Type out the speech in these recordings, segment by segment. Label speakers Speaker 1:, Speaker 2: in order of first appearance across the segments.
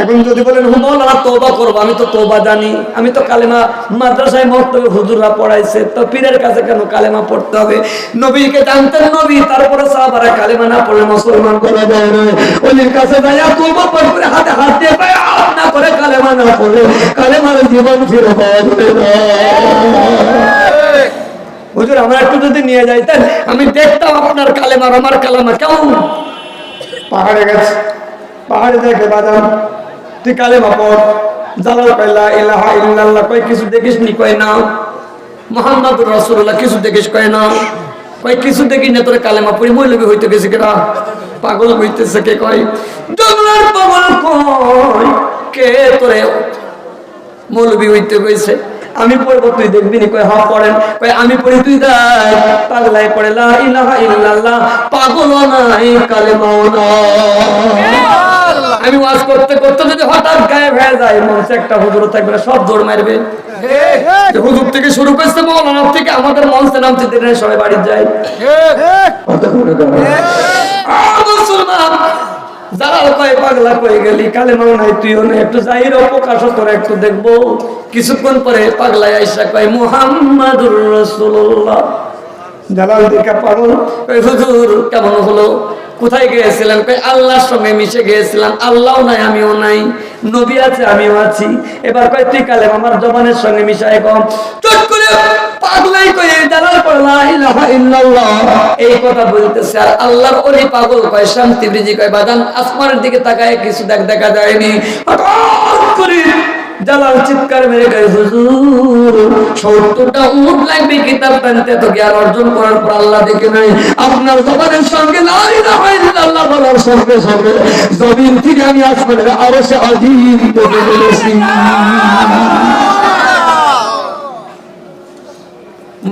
Speaker 1: এখন যদি বলেন হুমাওলানা তোবা করব, আমি তো তোবা জানি, আমি তো কালেমা মাদ্রাসায় মক্তবে হুজুররা পড়াইছে, তো পীরের কাছে কেন কালেমা পড়তে হবে? নবীকে জানতেন নবী, তারপরে সাহাবারা কালেমা না পড়লে মুসলমান করে দেয় ওলির কাছে যাইয়া তোবা পড় করে হাতে হাত দিয়ে পায় না করে কালেমা না পড়লে কালেমার জীবন ফিরে পাওয়া হুজুর, আমার একটু যদি নিয়ে যাইতেন, আমি দেখতাম আপনার কালেমার, আমার কালেমা কেমন? পাহাড়ে গেছে। পাহাড়ে দেখে বাদাম তুই কালেমা পড় জালাল কইলা ইলাহা ইল্লাল্লাহ কই কিছু দেখিস নি? কই না। মোহাম্মদুর রাসূলুল্লাহ, কিছু দেখিস? কই না। কই কিছু দেখি না? তোর কালেমা পড়ি মৌলবি হইতে গেছে কেডা? পাগল হইতেছে কে কই জঙ্গলার পাগল কই কে তোরে মৌলবি হইতে কইছে আমি পড়ব তুই দেখবি নি কই হ্যাঁ পড়েন। কই আমি পড়ি তুই দেখ। পাগলাই পড়ে লা ইলাহা ইল্লাল্লাহ পাগল নাই কালেমাও আমি ওয়াজ করতে করতে যদি হঠাৎ গায়েব হয়ে যায় মঞ্চে একটা হুজুর থাকবে না, সব দৌড় মারবে। হুজুর থেকে শুরু করছে মৌলানা থেকে আমাদের মঞ্চে নামতে দিনে সবাই বাড়ি যায়। আহ, মুসলমান যারা কয় পাগলা কয়ে গেলি কালে মনে নাই তুইও নাই একটু জাহির প্রকাশ করে একটু দেখব। কিছুক্ষণ পরে পাগলায় আইসা কয় মুহাম্মাদুর রাসূলুল্লাহ। জালাল দেখা পাগল। কয় হুজুর কেমন হলো? কোথায় গিয়েছিলেন? কয় আল্লাহর সঙ্গে মিশে গিয়েছিলাম। আল্লাহও নাই আমিও নাই। নবী আছে, আমিও আছি। এবার কয়, তুই কালে আমার জবানের সঙ্গে মিশাই কম। চট করে পাগলাই কয়ে ইলাহা ইল্লাল্লাহ। এই কথা বলতেছে, আর আল্লাহর ওলি পাগল কয় শান্তি বৃজি কয় বাদান আসমানের দিকে তাকায়, কিছু দেখ দেখা যায়নি। হঠাৎ জালাল চিৎকার মেরে গায়ে, হুজুর, সত্তরটা উট লাগবে কিতাব টানতে তো জ্ঞান অর্জন করার পর আল্লাহ দেখে নাই, আপনার জবানের সঙ্গে লা ইলাহা ইল্লাল্লাহ বলার সঙ্গে সঙ্গে জমিন থেকে আমি আসমানের আরও সে অধীন থেকে বলেছি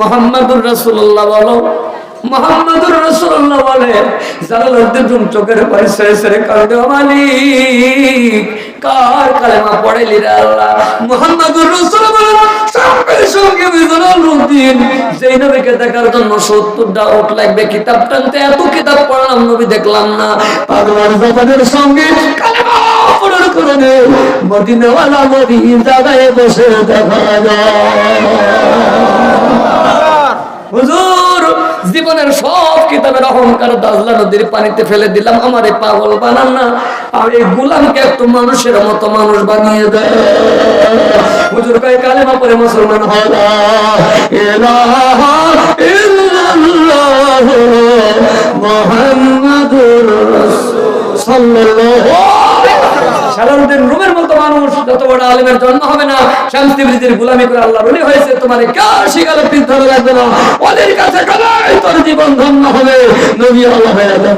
Speaker 1: মোহাম্মদুর রাসূলুল্লাহ বলো মোহাম্মদুর রাসূলুল্লাহ বলে জালালউদ্দিন চোখের পানি সেরে সেরে কাঁদে মালিক। কার কালেমা পড়েলি রে আল্লাহ? মোহাম্মদুর সঙ্গে জালালউদ্দিন যেই নবীকে দেখার জন্য 70টা ওট লাগবে, কিতাব টানতে এত কিতাব পড়লাম, নবী দেখলাম না। পাগলার জবানের সঙ্গে কালেমা পড়ার কারণে মদিনাওয়ালা মদিনায় বসে দেখা যায়। সব অহংকার দাজলা নদীর পানিতে ফেলে দিলাম, আমার এই পাগল বানান না। আর এই গুলামকে একটু মানুষের মতো মানুষ বানিয়ে দেয় হুজুর কয়, কালেমা পরে মুসলমান হয় মুহাম্মাদুর সাল্লাল্লাহু সাধারণদের রুমের মতো মানুষ, যত বড় আলেমের জন্ম হবে না শান্তি বৃদ্ধির গুলামি করে আল্লাহ রুলি হয়েছে তোমার কাশি শিকালে বৃদ্ধ লাগবে না। ওদের কাছে গেলে তোর জীবন ধন্য হবে। নবী আল্লাহ হয়ে যাবে।